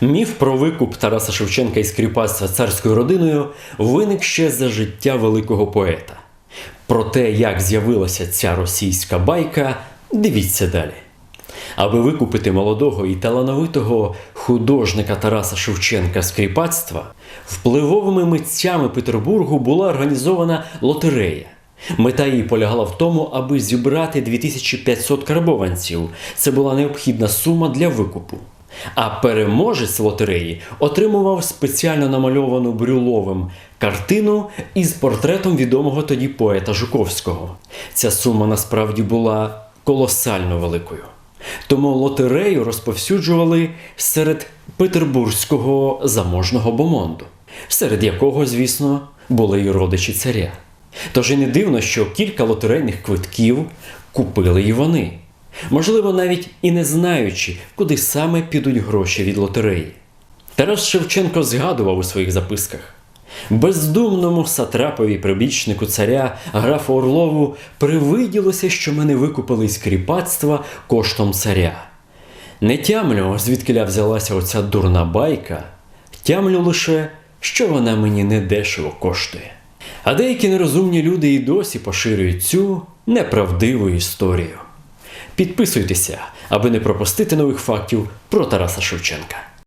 Міф про викуп Тараса Шевченка із кріпацтва царською родиною виник ще за життя великого поета. Про те, як з'явилася ця російська байка, дивіться далі. Аби викупити молодого і талановитого художника Тараса Шевченка з кріпацтва, впливовими митцями Петербургу була організована лотерея. Мета її полягала в тому, аби зібрати 2500 карбованців. Це була необхідна сума для викупу. А переможець лотереї отримував спеціально намальовану Брюловим картину із портретом відомого тоді поета Жуковського. Ця сума насправді була колосально великою. Тому лотерею розповсюджували серед петербурзького заможного бомонду, серед якого, звісно, були й родичі царя. Тож і не дивно, що кілька лотерейних квитків купили і вони, можливо, навіть і не знаючи, куди саме підуть гроші від лотереї. Тарас Шевченко згадував у своїх записках. Бездумному сатрапові прибічнику царя графу Орлову привиділося, що мене викупили з кріпацтва коштом царя. Не тямлю, звідкиля взялася оця дурна байка, тямлю лише, що вона мені недешево коштує. А деякі нерозумні люди і досі поширюють цю неправдиву історію. Підписуйтеся, аби не пропустити нових фактів про Тараса Шевченка.